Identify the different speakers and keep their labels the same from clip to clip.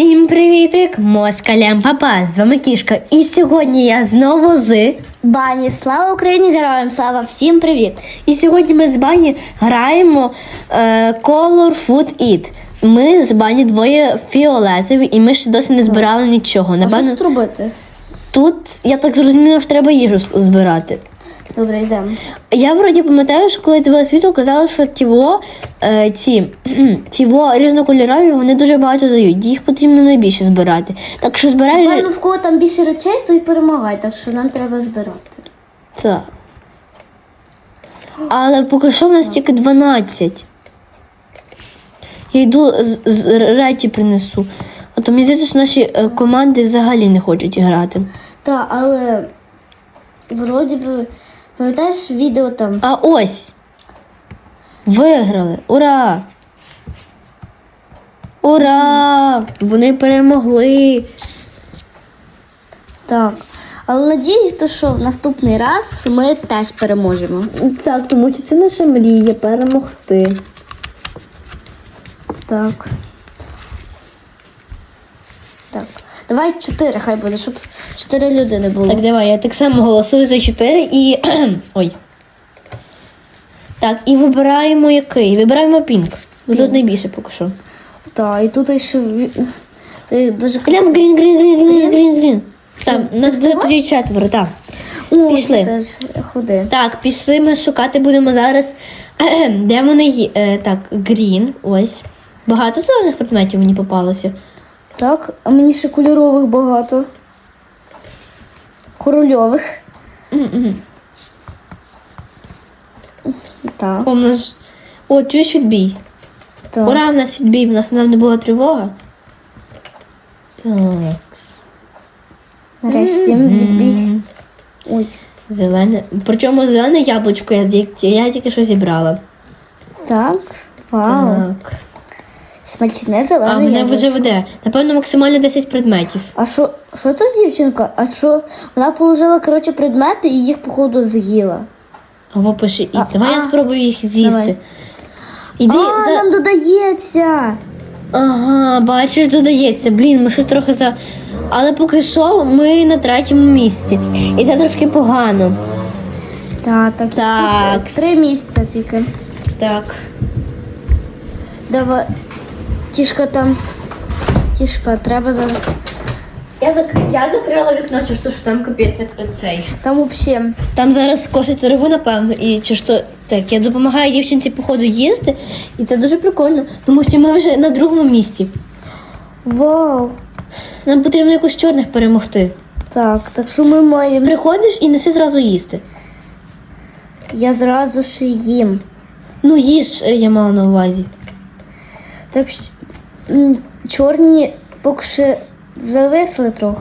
Speaker 1: Всім привітик! Москалям папа! З вами кішка. І сьогодні я знову з
Speaker 2: Бані, слава Україні, героям слава, всім привіт!
Speaker 1: І сьогодні ми з Бані граємо е, Color Food Eat. Ми з Бані двоє фіолетові, і ми ще досі не збирали нічого.
Speaker 2: А що
Speaker 1: Напевно,
Speaker 2: тут робити?
Speaker 1: тут я так зрозуміла, що треба їжу збирати.
Speaker 2: Добре, йдемо.
Speaker 1: Я вроді пам'ятаю, що коли дивилась відео, казали, що тіво, е, ці тіво різнокольорові, вони дуже багато дають. Їх потрібно найбільше збирати. Так що збираєш.
Speaker 2: Певно, в кого там більше речей, то й перемагай, так що нам треба збирати.
Speaker 1: Так. Але поки що в нас тільки 12. Я йду з, з речі принесу. А то мені здається, що наші е, команди взагалі не хочуть грати.
Speaker 2: Так, але вроді би, пам'ятаєш відео там?
Speaker 1: А ось. Виграли. Ура! Ура! Вони перемогли.
Speaker 2: Так. Але надіюсь, що в наступний раз ми теж переможемо.
Speaker 1: Так, тому що це наша мрія перемогти.
Speaker 2: Так. Так. Давай чотири, хай буде, щоб чотири людини було.
Speaker 1: Так, давай, я так само голосую за 4 і. Ой. Так, і вибираємо який? Вибираємо пінк. Тут найбільше поки що.
Speaker 2: Так, і тут ще ві- ти дуже
Speaker 1: Клям грін, грін, грін, грін, грін, грін. Там, нас буде тоді четверо, так.
Speaker 2: О,
Speaker 1: Пішли.
Speaker 2: ти теж ходи.
Speaker 1: Так, пішли ми шукати будемо зараз. Де вони є? Е, так, грін, ось. Багато зелених предметів мені попалося.
Speaker 2: Так, а мені ще кольорових багато. Корольових. Так,
Speaker 1: О, нас... О, чуєш відбій.
Speaker 2: так.
Speaker 1: Ура, в нас відбій, в нас не була тривога. Так.
Speaker 2: Нарешті відбій. Ой.
Speaker 1: Зелене. Причому зелене яблучко я, я тільки що зібрала.
Speaker 2: Так. Вау.
Speaker 1: Так.
Speaker 2: Смачне зелене.
Speaker 1: А мене
Speaker 2: яблучко.
Speaker 1: вже веде. Напевно, максимально 10 предметів.
Speaker 2: А що, що тут дівчинка? А що? Вона положила, коротше, предмети і їх, походу, з'їла.
Speaker 1: Або пиши і.
Speaker 2: А,
Speaker 1: Давай я спробую їх з'їсти.
Speaker 2: Давай.
Speaker 1: Іди
Speaker 2: а,
Speaker 1: за.
Speaker 2: нам додається.
Speaker 1: Ага, бачиш, додається. Блін, ми щось трохи за. Але поки що ми на третьому місці. І це трошки погано.
Speaker 2: Так, так.
Speaker 1: Так.
Speaker 2: Три місця тільки.
Speaker 1: Так.
Speaker 2: Давай. Кішка там. Кішка, треба зараз.
Speaker 1: Я, зак... я закрила вікно, чи що, що там капець як цей.
Speaker 2: Там взагалі.
Speaker 1: Там зараз косить рибу, напевно, і чи що так, я допомагаю дівчинці по ходу їсти, і це дуже прикольно, тому що ми вже на другому місці.
Speaker 2: Вау.
Speaker 1: Нам потрібно якось чорних перемогти.
Speaker 2: Так, так що ми маємо.
Speaker 1: Приходиш і неси зразу їсти.
Speaker 2: Я зразу ще їм.
Speaker 1: Ну, їж, е, я мала на увазі.
Speaker 2: Так що чорні поки що зависли трохи.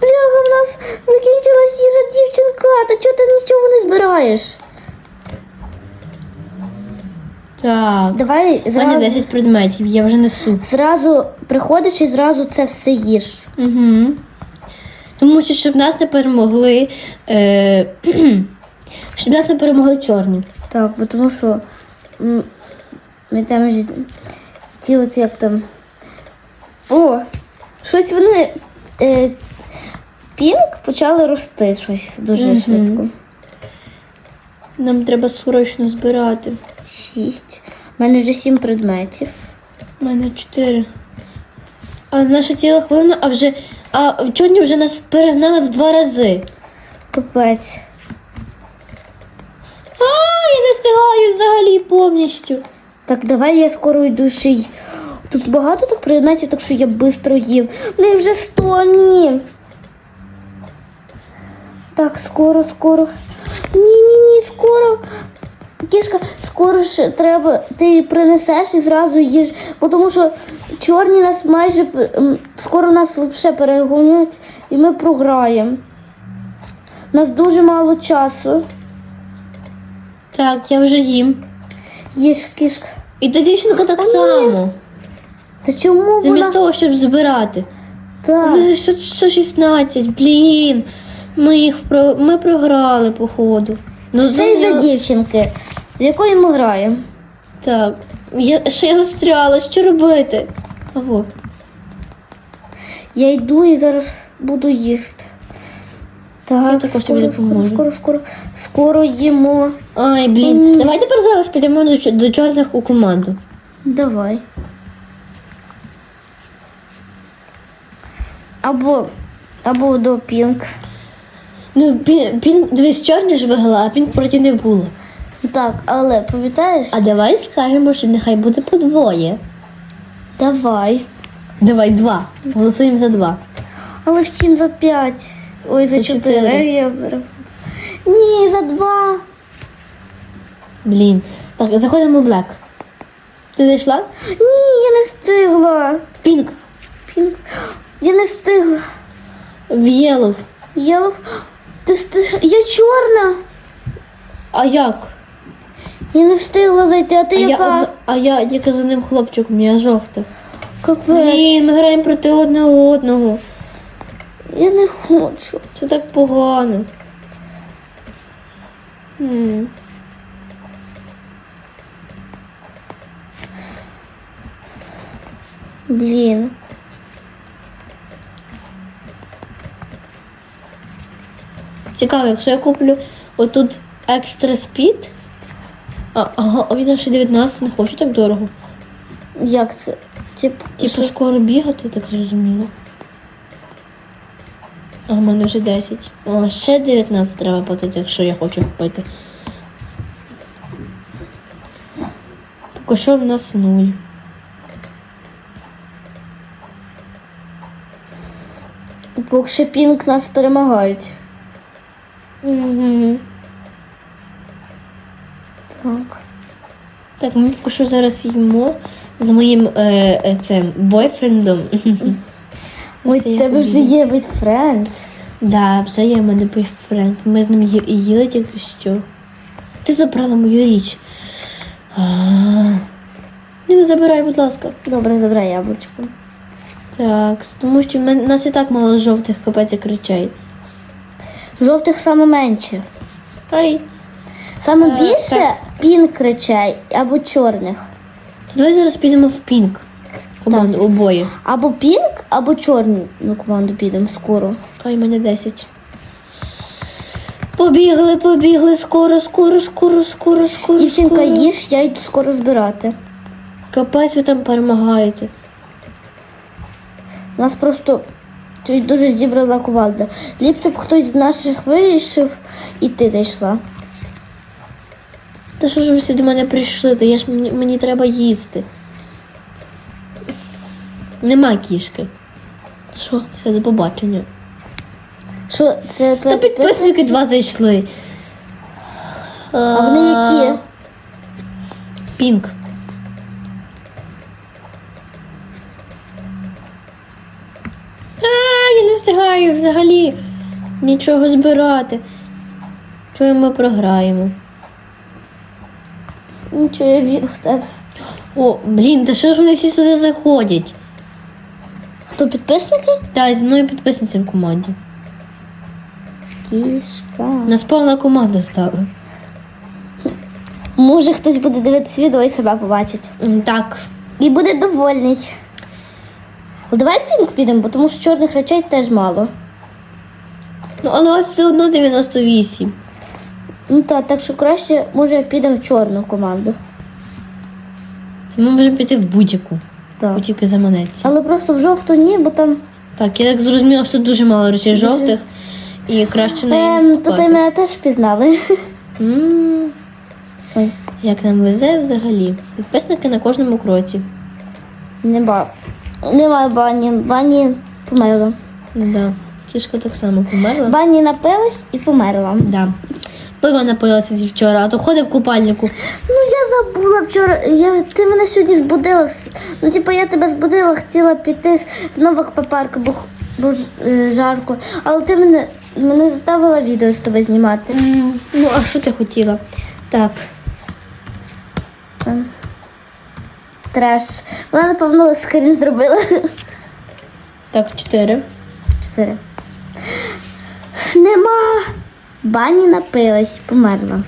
Speaker 2: Бляха, в нас закінчилась їжа дівчинка. Та чого ти нічого не збираєш?
Speaker 1: Так.
Speaker 2: Давай
Speaker 1: У мене
Speaker 2: зразу,
Speaker 1: 10 предметів, я вже несу.
Speaker 2: зразу приходиш і зразу це все їш.
Speaker 1: Угу. Тому що щоб нас не перемогли. Е... щоб нас не перемогли чорні.
Speaker 2: Так, бо тому що м, ми там ж ті от як там. О! Щось вони. Е, пінк почали рости щось дуже
Speaker 1: Мгм.
Speaker 2: швидко.
Speaker 1: Нам треба срочно збирати.
Speaker 2: Шість. У мене вже сім предметів.
Speaker 1: У мене 4. А наша ціла хвилина, а вже. А чорні вже нас перегнали в два рази.
Speaker 2: Капець.
Speaker 1: А, я не встигаю взагалі повністю.
Speaker 2: Так, давай я скоро йду ще й. Тут багато так предметів, так що я швидко їм. Не вже сто, ні. Так, скоро, скоро. Ні, ні, ні, скоро. Кішка, скоро ж треба, ти принесеш і зразу їж, тому що чорні нас майже скоро нас взагалі перегонять і ми програємо. У нас дуже мало часу.
Speaker 1: Так, я вже їм.
Speaker 2: Їж кішка.
Speaker 1: І та дівчинка так само.
Speaker 2: Та чому
Speaker 1: Замість
Speaker 2: вона?
Speaker 1: того, щоб збирати.
Speaker 2: Так.
Speaker 1: Ну, 116, блін. Ми їх про... ми програли, походу. Ну,
Speaker 2: Це із-за
Speaker 1: за-
Speaker 2: дівчинки, з якою ми граємо.
Speaker 1: Так. Я, ще я застряла, що робити? Аго.
Speaker 2: Я йду і зараз буду їсти.
Speaker 1: Я
Speaker 2: Так,
Speaker 1: також
Speaker 2: скоро,
Speaker 1: тобі
Speaker 2: скоро,
Speaker 1: допоможу.
Speaker 2: скоро, скоро, скоро їмо.
Speaker 1: Ай, блін.
Speaker 2: Ні.
Speaker 1: Давай тепер зараз підемо до, до чорних у команду.
Speaker 2: Давай. Або, або до пінк.
Speaker 1: Ну, пін, пін дивись, чорні ж виграла, а пінк проти не було.
Speaker 2: Так, але пам'ятаєш?
Speaker 1: А давай скажемо, що нехай буде по двоє.
Speaker 2: Давай.
Speaker 1: Давай два. Голосуємо за два.
Speaker 2: Але всім за п'ять. Ой, за
Speaker 1: За
Speaker 2: чотири.
Speaker 1: чотири.
Speaker 2: Я. Ні, за два.
Speaker 1: Блін. Так, заходимо в Блек. Ти зайшла?
Speaker 2: Ні, я не встигла.
Speaker 1: Пінк.
Speaker 2: Пінк. Я не встигла.
Speaker 1: В Єлов.
Speaker 2: Єлов. Ти встиг... Я чорна.
Speaker 1: А як?
Speaker 2: Я не встигла зайти, а ти
Speaker 1: а,
Speaker 2: яка?
Speaker 1: я, а я тільки за ним хлопчиком, я жовта.
Speaker 2: Капець.
Speaker 1: Блін, ми граємо проти одного одного.
Speaker 2: Я не хочу.
Speaker 1: Це так погано. М.
Speaker 2: Блін.
Speaker 1: Цікаво, якщо я куплю отут екстра спід. Ага, а він ще 19 не хочу так дорого.
Speaker 2: Як це? Типу,
Speaker 1: Типу
Speaker 2: що?
Speaker 1: скоро бігати, так зрозуміло. А в мене вже 10. О, ще 19 треба платити, якщо я хочу купити. Поки що в нас нуль.
Speaker 2: Поки що пінк нас перемагають.
Speaker 1: Угу.
Speaker 2: Так.
Speaker 1: Так, ми поки що зараз їмо з моїм е, е, цим бойфрендом.
Speaker 2: Ой,
Speaker 1: Все, я
Speaker 2: тебе вже
Speaker 1: побігла.
Speaker 2: є від френд.
Speaker 1: Да, вже є в мене бойфренд. Ми з ним ї- і їли тільки що. Ти забрала мою річ. А. Не забирай, будь ласка.
Speaker 2: Добре, забирай яблучко.
Speaker 1: Так, тому що в нас і так мало жовтих капець як речей.
Speaker 2: Жовтих саме менше.
Speaker 1: Ай.
Speaker 2: Саме
Speaker 1: Е,
Speaker 2: більше
Speaker 1: так.
Speaker 2: пінк речей або чорних.
Speaker 1: Давай зараз підемо в пінк. Команду обоє.
Speaker 2: Або пінк, або чорну команду підемо скоро.
Speaker 1: Ай, мене 10. Побігли, побігли, скоро, скоро, скоро, скоро, скоро.
Speaker 2: Дівчинка,
Speaker 1: скоро.
Speaker 2: їж, я йду скоро збирати.
Speaker 1: Капець ви там перемагаєте.
Speaker 2: У нас просто чуть дуже зібрана команда. Ліпше б хтось з наших вирішив, і ти зайшла.
Speaker 1: Та що ж ви всі до мене прийшли? Та я ж мені, мені треба їсти. Нема кішки. Що? Все до побачення.
Speaker 2: Що, це
Speaker 1: Та
Speaker 2: твоя
Speaker 1: підписники два зайшли.
Speaker 2: А вони які?
Speaker 1: Пінк. Встигаю взагалі нічого збирати. Чого ми програємо?
Speaker 2: Нічого, я вірю в тебе.
Speaker 1: О, блін, та що ж вони всі сюди заходять?
Speaker 2: Хто підписники?
Speaker 1: Та зі мною підписниця в команді.
Speaker 2: Кішка.
Speaker 1: Нас повна команда стала.
Speaker 2: Може хтось буде дивитися відео і себе побачить.
Speaker 1: Так.
Speaker 2: І буде довольний. Ну, Давай пінк підемо, бо тому що чорних речей теж мало.
Speaker 1: Ну, але у вас все одно 98.
Speaker 2: Ну так, так що краще, може, підемо в чорну команду.
Speaker 1: Ми можемо піти в будь-яку,
Speaker 2: Так.
Speaker 1: бо тільки заманеться.
Speaker 2: Але просто в жовту ні, бо там.
Speaker 1: Так, я так зрозуміла, що тут дуже мало речей
Speaker 2: Дуже.
Speaker 1: жовтих. І краще на
Speaker 2: Ем,
Speaker 1: її
Speaker 2: то ти
Speaker 1: наступати.
Speaker 2: мене теж пізнали.
Speaker 1: М,
Speaker 2: Ой,
Speaker 1: Як нам везе взагалі. Підписники на кожному кроці.
Speaker 2: нема. Немає бані. Бані померла.
Speaker 1: Да. Кішка так само померла.
Speaker 2: Бані напилась і померла.
Speaker 1: Да. Пиво напилася зі вчора, а то ходив в купальнику.
Speaker 2: Ну я забула вчора. Я, ти мене сьогодні збудила. Ну, типу, я тебе збудила, хотіла піти знову в парку, бо, бо е, жарко. Але ти мене, мене заставила відео з тобою знімати.
Speaker 1: М, Ну, а що ти хотіла? Так.
Speaker 2: Треш. Вона, напевно, скрін зробила.
Speaker 1: Так, чотири.
Speaker 2: Чотири. Нема. Бані напилась, померла.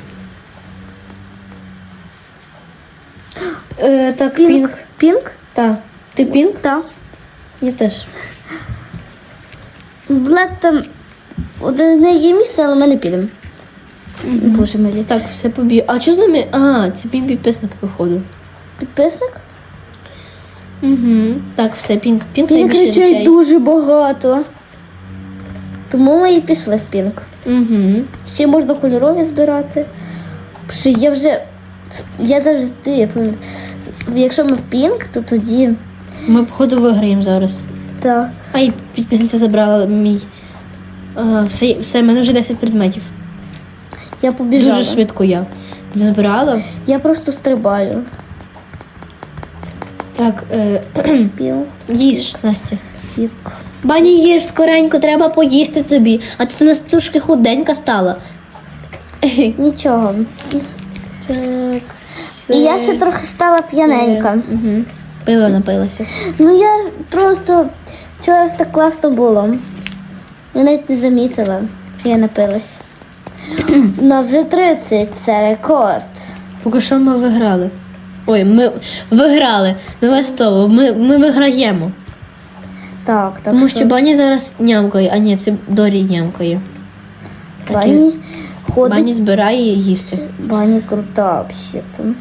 Speaker 1: Е, так,
Speaker 2: Пінк.
Speaker 1: пінк.
Speaker 2: Пінк?
Speaker 1: Так. Ти пінк?
Speaker 2: Так.
Speaker 1: Я теж.
Speaker 2: Блек там одне є місце, але ми не підемо. Боже милі.
Speaker 1: Так, все побіг. А що з нами? А, це мій підписник походу.
Speaker 2: Підписник?
Speaker 1: Угу. Так, все, пінк. Пінк
Speaker 2: Він
Speaker 1: найбільше
Speaker 2: кричить
Speaker 1: речей.
Speaker 2: дуже багато. Тому ми і пішли в пінк.
Speaker 1: Угу.
Speaker 2: Ще можна кольорові збирати. Що я вже. Я завжди. я Якщо ми в пінк, то тоді.
Speaker 1: Ми, походу, виграємо зараз.
Speaker 2: Так.
Speaker 1: Ай, підписниця забрала мій. А, все, все, в мене вже 10 предметів.
Speaker 2: Я побіжала.
Speaker 1: Дуже швидко я забрала.
Speaker 2: Я просто стрибаю.
Speaker 1: Так, е, їж, Настя. Бані їж скоренько, треба поїсти тобі. А то ти у нас трошки худенька стала.
Speaker 2: Нічого.
Speaker 1: Так.
Speaker 2: І я ще трохи стала п'яненька.
Speaker 1: Угу. Пиво напилася.
Speaker 2: Ну я просто вчора так класно було. Я навіть не замітила, я напилась. У нас вже 30, це рекорд.
Speaker 1: Поки що ми виграли. Ой, ми виграли. Нове слово. Ми, ми виграємо.
Speaker 2: Так, так
Speaker 1: Тому що Бані зараз нямкає, а ні, це Дорі нямкає.
Speaker 2: Бані ходить.
Speaker 1: Бані збирає їсти.
Speaker 2: Бані крута взагалі.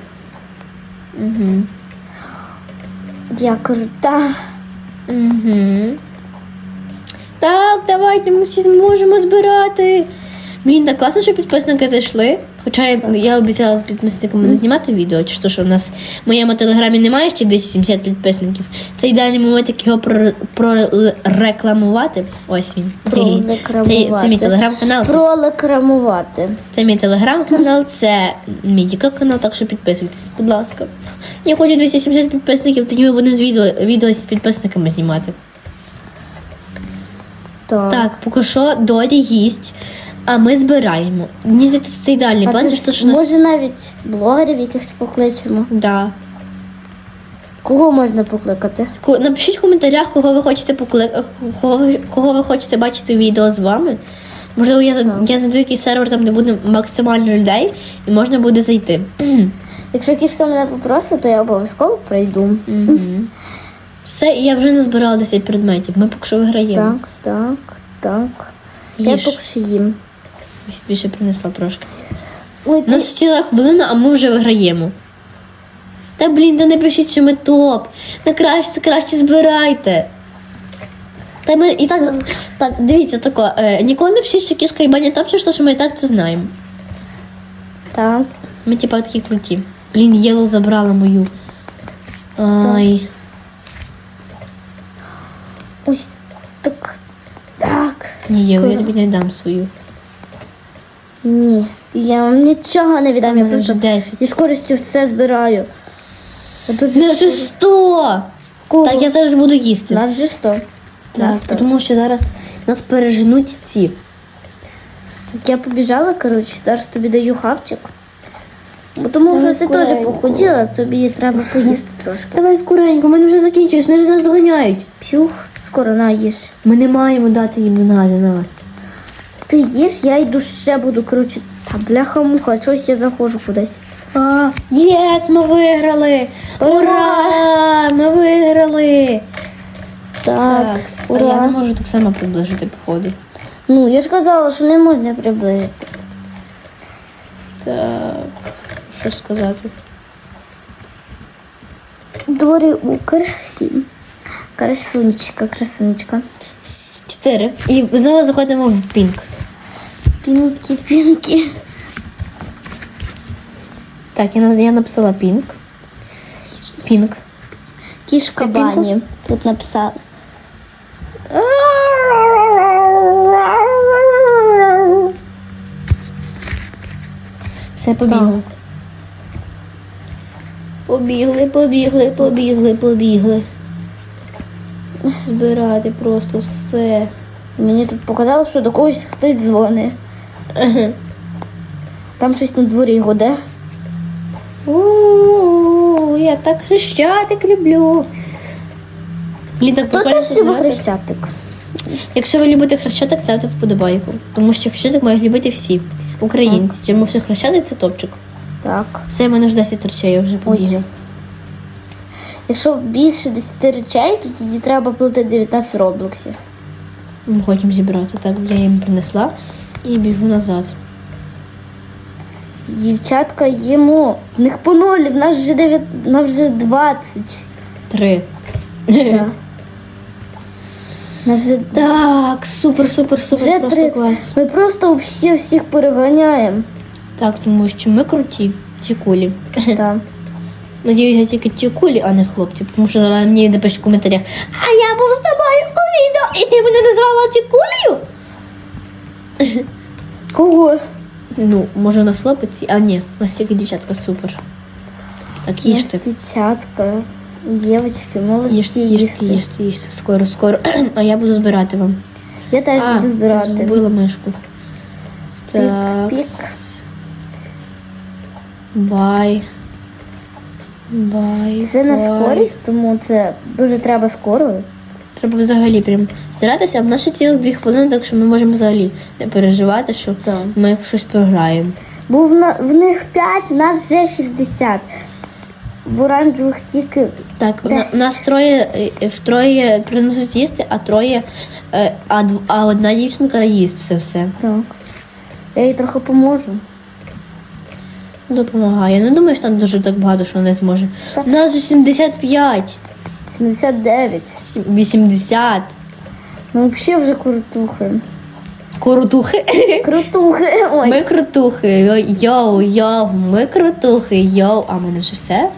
Speaker 1: Угу.
Speaker 2: Я крута.
Speaker 1: Угу. Так, давайте ми всі зможемо збирати. Блін, так класно, що підписники зайшли. Хоча я, я обіцяла з підписниками не знімати відео, чи то, що в нас в моєму телеграмі немає ще 270 підписників. Це ідеальний момент, як його про- прорекламувати. Ось він. Це, це мій телеграм-канал. Це, це мій телеграм-канал, це мій дікал-канал, так що підписуйтесь, будь ласка. Я хочу 270 підписників, тоді ми будемо з відео, відео з підписниками знімати.
Speaker 2: Так.
Speaker 1: Так, поки що Дорі їсть, а ми збираємо. Мені здається, це ідеальний
Speaker 2: А
Speaker 1: план,
Speaker 2: це
Speaker 1: що
Speaker 2: ж,
Speaker 1: що нас...
Speaker 2: може навіть блогерів якихось покличемо.
Speaker 1: Да.
Speaker 2: Кого можна покликати?
Speaker 1: Ко- Напишіть в коментарях, кого ви хочете покли... кого, ви- кого ви хочете бачити відео з вами. Можливо, я, за- я зайду якийсь сервер, там де буде максимально людей, і можна буде зайти.
Speaker 2: Якщо кішка мене попросить, то я обов'язково прийду.
Speaker 1: Мгм. Все, і я вже назбирала 10 предметів. Ми поки що виграємо.
Speaker 2: Так, так, так. Я
Speaker 1: Їж.
Speaker 2: поки що їм.
Speaker 1: Більше принесла трошки.
Speaker 2: Ой,
Speaker 1: У
Speaker 2: ти...
Speaker 1: нас ціла хвилина, а ми вже виграємо. Та блін, та не пишіть, що ми топ. На краще, краще збирайте. Та ми і так, так дивіться тако, е, ніколи не пишіть, що кішка і баня топ, чи що, що ми і так це знаємо.
Speaker 2: Так.
Speaker 1: Ми типа такі круті. Блін, Єло забрала мою. Ай.
Speaker 2: Ой, так. Так.
Speaker 1: Ні, Єло, я тобі не дам свою.
Speaker 2: Ні. Я вам нічого не віддам, я просто
Speaker 1: 10.
Speaker 2: зі скоростю все збираю.
Speaker 1: Ми вже 100!
Speaker 2: Кого?
Speaker 1: Так, я зараз буду їсти.
Speaker 2: Нас вже 100.
Speaker 1: Так,
Speaker 2: 100.
Speaker 1: тому що зараз нас переженуть ці.
Speaker 2: Я побіжала, коротше, зараз тобі даю хавчик. Бо тому
Speaker 1: Давай
Speaker 2: що ти теж
Speaker 1: скоренько.
Speaker 2: похуділа, тобі треба поїсти трошки.
Speaker 1: Давай скоренько, в мене вже закінчується, вони вже нас доганяють.
Speaker 2: П'юх, скоро на їж.
Speaker 1: Ми не маємо дати їм донати нас.
Speaker 2: Ти їж, я йду ще буду, коротше, та бляха-муха, чогось я заходжу кудись.
Speaker 1: А, єс, ми виграли! Ура! Ми виграли!
Speaker 2: Так,
Speaker 1: а я не можу так само приближити походу.
Speaker 2: Ну, я ж казала, що не можна приблизити.
Speaker 1: Так, що сказати?
Speaker 2: Дворі Укр 7. Красунечка, красунечка.
Speaker 1: Чотири. І знову заходимо в пінк.
Speaker 2: Пінкі.
Speaker 1: Так, я, я написала пінк. Пінк.
Speaker 2: Кішка
Speaker 1: Ти
Speaker 2: бані. Тут написала.
Speaker 1: Все побігли. Побігли, побігли, побігли, побігли. Збирати просто все.
Speaker 2: Мені тут показало, що до когось хтось дзвонить. Там щось на дворі гуде.
Speaker 1: У, я так хрещатик люблю. Блін, так
Speaker 2: Хто теж любить хрещатик?
Speaker 1: Якщо ви любите хрещатик, ставте вподобайку. Тому що хрещатик мають любити всі українці. Тому що хрещатик це топчик.
Speaker 2: Так.
Speaker 1: Все, в мене ж 10 речей я вже побігла.
Speaker 2: Якщо більше 10 речей, то тоді треба платити 19 роблоксів.
Speaker 1: Ми хочемо зібрати. Так, я їм принесла і біжу назад.
Speaker 2: Дівчатка їмо. В них по нулі, в нас вже 9, в нас вже 20.
Speaker 1: Три.
Speaker 2: Да. Нас вже
Speaker 1: Так, супер, супер, супер,
Speaker 2: Вже
Speaker 1: просто
Speaker 2: 30.
Speaker 1: клас.
Speaker 2: Ми просто всі всіх переганяємо.
Speaker 1: Так, тому що ми круті, ті кулі.
Speaker 2: Так.
Speaker 1: Надіюся, тільки ті кулі, а не хлопці, тому що зараз мені напишуть в коментарях, а я був з тобою у відео, і ти мене назвала ті кулею?
Speaker 2: Кого?
Speaker 1: Ну, може у нас хлопець, а ні, у нас тільки дівчатка супер. Так, їжте.
Speaker 2: Дівчатка. Дівчатки, молодці.
Speaker 1: Їжте, їжте, їжте, їжте, скоро, скоро. А я буду збирати вам.
Speaker 2: Я теж
Speaker 1: а,
Speaker 2: буду збирати.
Speaker 1: згубила мишку. Так.
Speaker 2: пік.
Speaker 1: Бай. Бай.
Speaker 2: Це на скорість, тому це дуже треба скоро.
Speaker 1: Треба взагалі прям старатися, а в нас ще цілих дві хвилини, так що ми можемо взагалі не переживати, що
Speaker 2: Так.
Speaker 1: ми щось програємо.
Speaker 2: Бо в, на, в них 5, в нас вже 60. В оранжевих тільки.
Speaker 1: Так, у на- нас троє е, втроє приносять їсти, а троє, е, а, дв- а одна дівчинка їсть все все.
Speaker 2: Так. Я їй трохи поможу.
Speaker 1: Допомагає. Я не думаю, що там дуже так багато, що вона зможе.
Speaker 2: Так.
Speaker 1: У нас же 75,
Speaker 2: 79.
Speaker 1: 80.
Speaker 2: Ну, взагалі вже крутухи.
Speaker 1: Крутухи.
Speaker 2: Крутухи. Ой.
Speaker 1: Ми крутухи. Йо- Йоу, йоу, ми крутухи, йоу. А в мене вже все.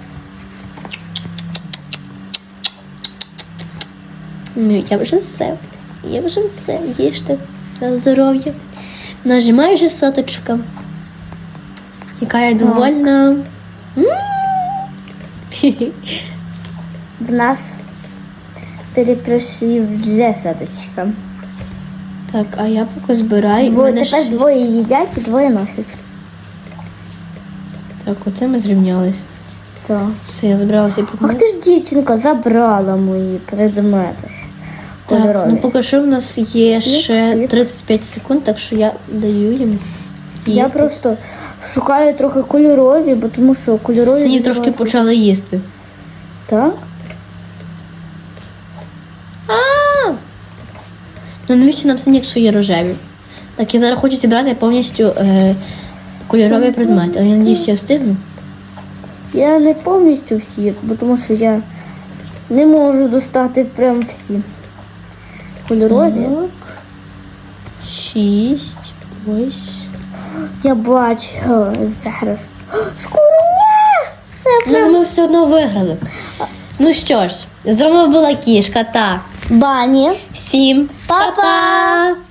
Speaker 1: Ну, я вже все. Я вже все. Їжте на здоров'я. Нажимаю вже соточка. Яка я довольна. М.
Speaker 2: нас перепрошую вже садочка.
Speaker 1: Так, а я поки збираю. Мене
Speaker 2: тепер
Speaker 1: ще-
Speaker 2: двоє їдять і двоє носять.
Speaker 1: Так, оце ми зрівнялись.
Speaker 2: Так.
Speaker 1: Все, я збиралася
Speaker 2: Ах ти ж дівчинка забрала мої предмети.
Speaker 1: Так, ну поки що в нас є ще 35 секунд, так що я даю їм.
Speaker 2: Я
Speaker 1: їсти.
Speaker 2: просто шукаю трохи кольорові, бо тому що кольорові.
Speaker 1: Сині трошки почали їсти.
Speaker 2: Так?
Speaker 1: Ну навіщо нам сині, якщо є рожеві? Так, я зараз хочу зібрати повністю е, кольорові предмети, але я надіюсь, я встигну.
Speaker 2: Я не повністю всі, бо тому що я не можу достати прям всі. Кольорові.
Speaker 1: Так. Шість. Ось.
Speaker 2: Я бачу зараз. Скоро ні! Я
Speaker 1: Ну, ми все одно виграли. Ну що ж, з вами була кішка та
Speaker 2: Бані.
Speaker 1: всім Па-па!